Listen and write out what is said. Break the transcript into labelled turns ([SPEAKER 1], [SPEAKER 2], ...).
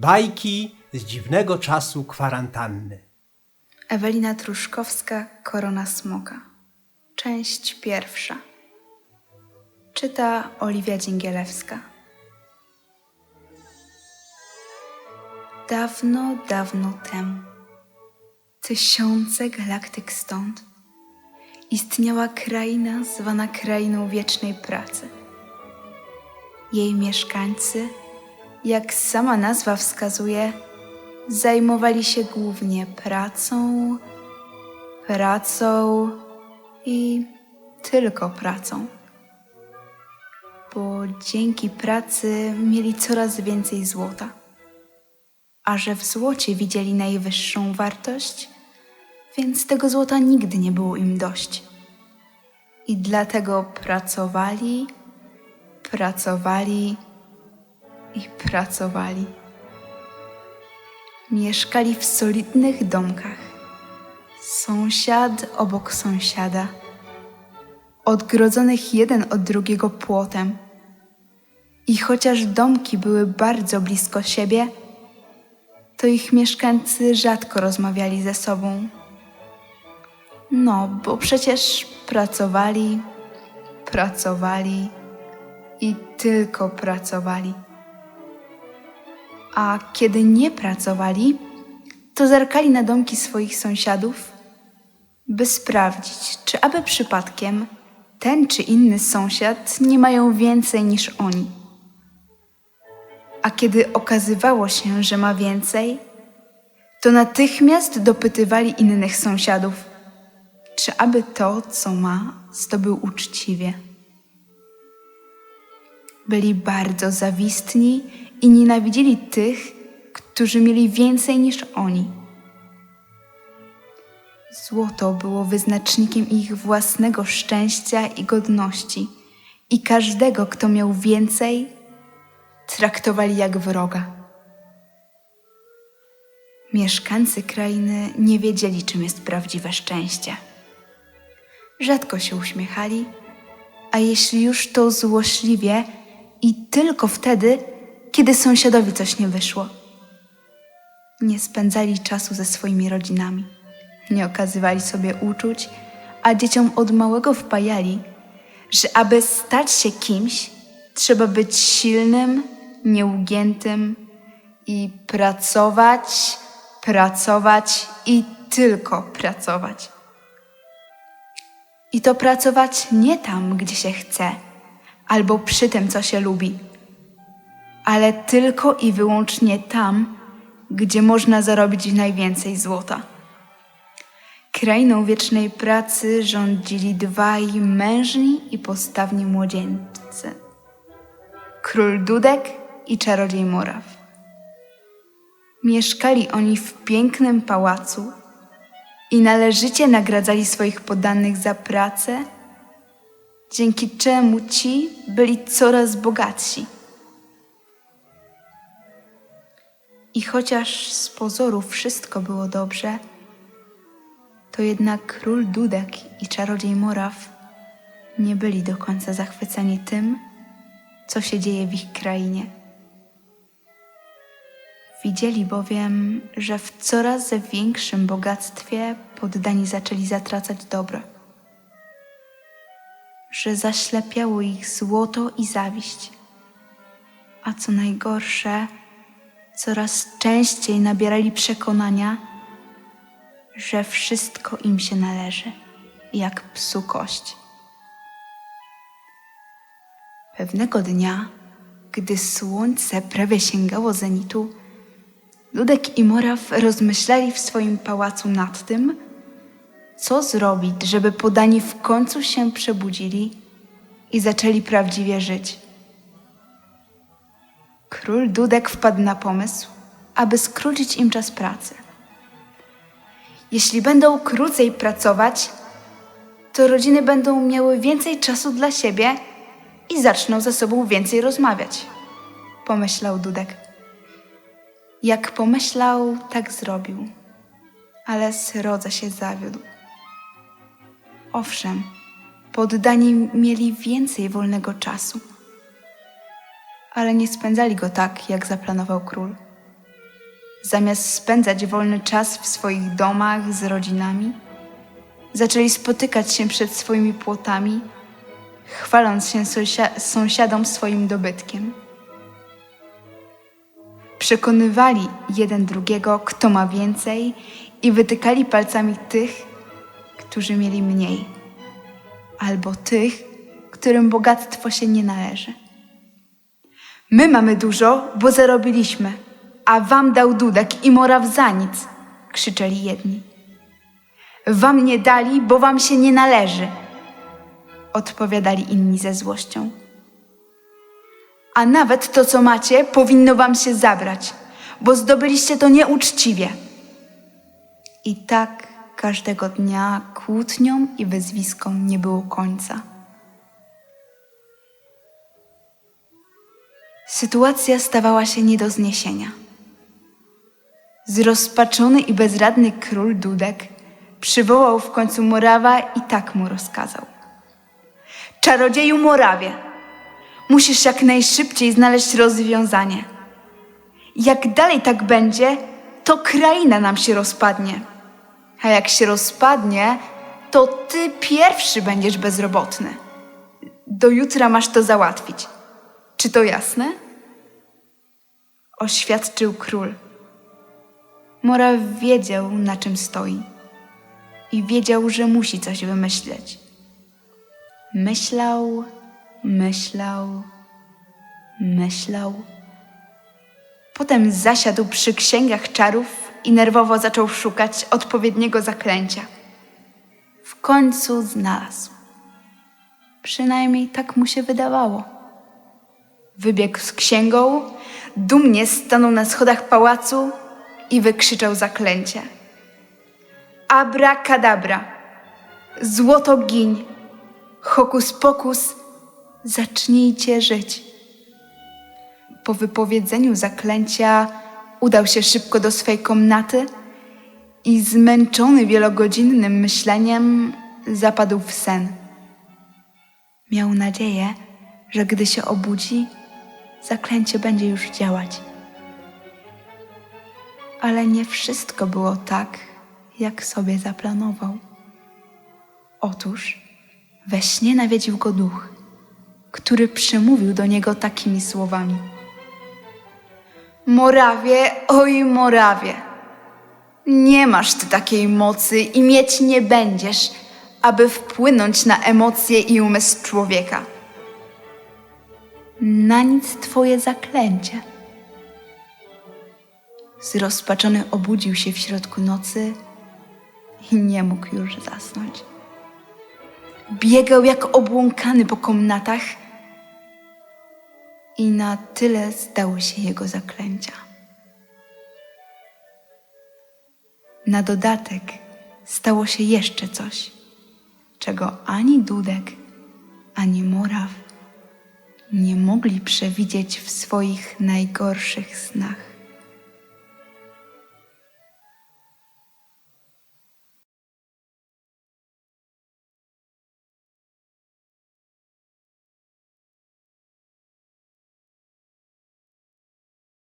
[SPEAKER 1] Bajki z dziwnego czasu kwarantanny.
[SPEAKER 2] Ewelina Truszkowska, Korona Smoka. Część pierwsza. Czyta Oliwia Dzięgielewska. Dawno, dawno temu, tysiące galaktyk stąd, istniała kraina zwana Krainą Wiecznej Pracy. Jej mieszkańcy, jak sama nazwa wskazuje, zajmowali się głównie pracą, pracą i tylko pracą. Bo dzięki pracy mieli coraz więcej złota. A że w złocie widzieli najwyższą wartość, więc tego złota nigdy nie było im dość. I dlatego pracowali, pracowali i pracowali. Mieszkali w solidnych domkach. Sąsiad obok sąsiada, odgrodzonych jeden od drugiego płotem. I chociaż domki były bardzo blisko siebie, to ich mieszkańcy rzadko rozmawiali ze sobą. No, bo przecież pracowali, pracowali i tylko pracowali a kiedy nie pracowali, to zerkali na domki swoich sąsiadów, by sprawdzić, czy aby przypadkiem ten czy inny sąsiad nie mają więcej niż oni. A kiedy okazywało się, że ma więcej, to natychmiast dopytywali innych sąsiadów, czy aby to, co ma, zdobył uczciwie. Byli bardzo zawistni i nienawidzili tych, którzy mieli więcej niż oni. Złoto było wyznacznikiem ich własnego szczęścia i godności, i każdego, kto miał więcej, traktowali jak wroga. Mieszkańcy krainy nie wiedzieli, czym jest prawdziwe szczęście. Rzadko się uśmiechali, a jeśli już to złośliwie i tylko wtedy, kiedy sąsiadowi coś nie wyszło. Nie spędzali czasu ze swoimi rodzinami, nie okazywali sobie uczuć, a dzieciom od małego wpajali, że aby stać się kimś, trzeba być silnym, nieugiętym i pracować, pracować i tylko pracować. I to pracować nie tam, gdzie się chce, albo przy tym, co się lubi ale tylko i wyłącznie tam, gdzie można zarobić najwięcej złota. Krainą wiecznej pracy rządzili dwaj mężni i postawni młodzieńcy. Król Dudek i czarodziej Moraw. Mieszkali oni w pięknym pałacu i należycie nagradzali swoich poddanych za pracę, dzięki czemu ci byli coraz bogatsi. I chociaż z pozoru wszystko było dobrze, to jednak król Dudek i czarodziej Moraw nie byli do końca zachwyceni tym, co się dzieje w ich krainie. Widzieli bowiem, że w coraz większym bogactwie poddani zaczęli zatracać dobro, że zaślepiało ich złoto i zawiść, a co najgorsze, coraz częściej nabierali przekonania, że wszystko im się należy, jak psu kość. Pewnego dnia, gdy słońce prawie sięgało zenitu, Ludek i Moraw rozmyślali w swoim pałacu nad tym, co zrobić, żeby podani w końcu się przebudzili i zaczęli prawdziwie żyć. Król Dudek wpadł na pomysł, aby skrócić im czas pracy. Jeśli będą krócej pracować, to rodziny będą miały więcej czasu dla siebie i zaczną ze sobą więcej rozmawiać, pomyślał Dudek. Jak pomyślał, tak zrobił, ale srodze się zawiódł. Owszem, poddani mieli więcej wolnego czasu ale nie spędzali go tak, jak zaplanował król. zamiast spędzać wolny czas w swoich domach z rodzinami, zaczęli spotykać się przed swoimi płotami, chwaląc się sąsia- sąsiadom swoim dobytkiem. Przekonywali jeden drugiego, kto ma więcej, i wytykali palcami tych, którzy mieli mniej, albo tych, którym bogactwo się nie należy. My mamy dużo, bo zarobiliśmy, a wam dał Dudek i Moraw za nic, krzyczeli jedni. Wam nie dali, bo wam się nie należy, odpowiadali inni ze złością. A nawet to, co macie, powinno wam się zabrać, bo zdobyliście to nieuczciwie. I tak każdego dnia kłótniom i wyzwiskom nie było końca. Sytuacja stawała się nie do zniesienia. Zrozpaczony i bezradny król Dudek przywołał w końcu Morawa i tak mu rozkazał. Czarodzieju Morawie, musisz jak najszybciej znaleźć rozwiązanie. Jak dalej tak będzie, to kraina nam się rozpadnie. A jak się rozpadnie, to ty pierwszy będziesz bezrobotny. Do jutra masz to załatwić. Czy to jasne? Oświadczył król. Moraw wiedział, na czym stoi i wiedział, że musi coś wymyśleć. Myślał, myślał, myślał. Potem zasiadł przy księgach czarów i nerwowo zaczął szukać odpowiedniego zaklęcia. W końcu znalazł. Przynajmniej tak mu się wydawało. Wybiegł z księgą, dumnie stanął na schodach pałacu i wykrzyczał zaklęcie. Abracadabra, złoto giń, hokus pokus, zacznijcie żyć. Po wypowiedzeniu zaklęcia udał się szybko do swej komnaty i zmęczony wielogodzinnym myśleniem zapadł w sen. Miał nadzieję, że gdy się obudzi, zaklęcie będzie już działać. Ale nie wszystko było tak, jak sobie zaplanował. Otóż we śnie nawiedził go duch, który przemówił do niego takimi słowami. Morawie, oj Morawie, nie masz ty takiej mocy i mieć nie będziesz, aby wpłynąć na emocje i umysł człowieka. Na nic twoje zaklęcie. Zrozpaczony obudził się w środku nocy i nie mógł już zasnąć. Biegał jak obłąkany po komnatach i na tyle zdały się jego zaklęcia. Na dodatek stało się jeszcze coś, czego ani Dudek, ani Moraw nie mogli przewidzieć w swoich najgorszych snach.